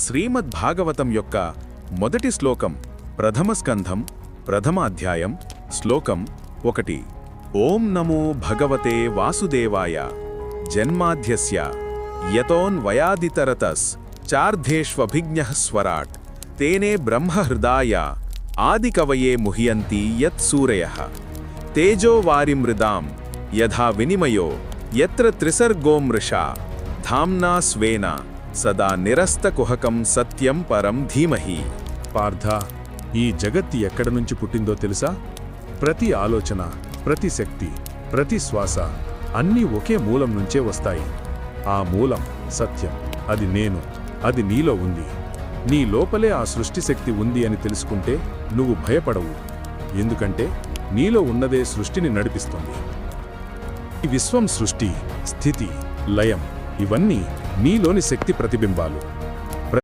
శ్రీమద్ భాగవతం యొక్క మొదటి శ్లోకం ప్రథమ స్కంధం ప్రథమాధ్యాయం శ్లోకం ఒకటి. ఓం నమో భగవతే వాసుదేవాయ. జన్మాధ్యస్య. యతోన్వయాదితరతస్. చార్ధేష్వభిజ్ఞ స్వరాట్. తేనే బ్రహ్మహృదాయ. ఆదికవయే ముహ్యంతి యత్ సూరయ. తేజోవారి మృదాం యథా వినిమయో. ఎత్ర త్రిసర్గో మృషా ధామ్నా స్వేనా. సదా నిరస్తకుహకం సత్యం పరం ధీమహి. పార్థ ఈ జగత్తి ఎక్కడి నుంచి పుట్టిందో తెలుసా? ప్రతి ఆలోచన ప్రతి శక్తి ప్రతి శ్వాస అన్నీ ఒకే మూలం నుంచే వస్తాయి. ఆ మూలం సత్యం. అది నేను అది నీలో ఉంది. నీ లోపలే ఆ సృష్టి శక్తి ఉంది అని తెలుసుకుంటే నువ్వు భయపడవు. ఎందుకంటే నీలో ఉన్నదే సృష్టిని నడిపిస్తుంది. ఈ విశ్వం సృష్టి స్థితి లయం ఇవన్నీ నీలోని శక్తి ప్రతిబింబాలు.